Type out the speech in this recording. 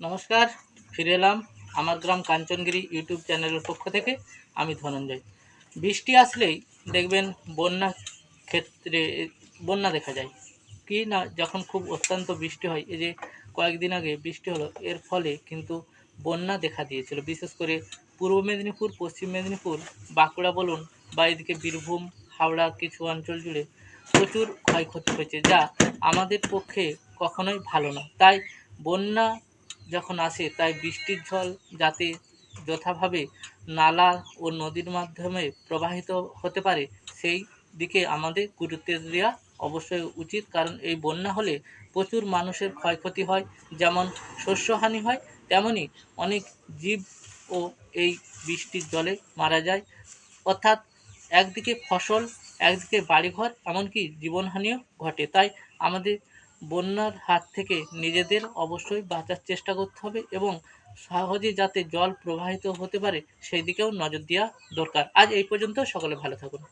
নমস্কার, ফিরে এলাম আমার গ্রাম কাঞ্চনগিরি ইউটিউব চ্যানেলের পক্ষ থেকে, আমি ধনঞ্জয়। বৃষ্টি আসলেই দেখবেন বন্যা ক্ষেত্রে, বন্যা দেখা যায়। কি না, যখন খুব অত্যন্ত বৃষ্টি হয়, এই যে কয়েকদিন আগে বৃষ্টি হলো, এর ফলে কিন্তু বন্যা দেখা দিয়েছিল। বিশেষ করে পূর্ব মেদিনীপুর, পশ্চিম মেদিনীপুর, বাঁকুড়া বলুন বা এদিকে বীরভূম, হাওড়া, কিছু অঞ্চল জুড়ে প্রচুর ক্ষয়ক্ষতি হয়েছে, যা আমাদের পক্ষে কখনোই ভালো না। তাই বন্যা যখন আসে, তাই বৃষ্টির জল যাতে যথাভাবে নালা ও নদীর মাধ্যমে প্রবাহিত হতে পারে, সেই দিকে আমাদের গুরুত্ব দেওয়া অবশ্যই উচিত। কারণ এই বন্যা হলে প্রচুর মানুষের ক্ষয়ক্ষতি হয়, যেমন শস্যহানি হয় তেমনই অনেক জীব ও এই বৃষ্টির জলে মারা যায়। অর্থাৎ একদিকে ফসল, একদিকে বাড়িঘর, এমনকি জীবনহানিও ঘটে। তাই আমাদের বন্যার হাত থেকে নিজেদের অবশ্যই বাঁচার চেষ্টা করতে হবে এবং সহজে যাতে জল প্রবাহিত হতে পারে, সেই দিকেও নজর দেওয়া দরকার। আজ এই পর্যন্ত সকলে ভালো থাকুন।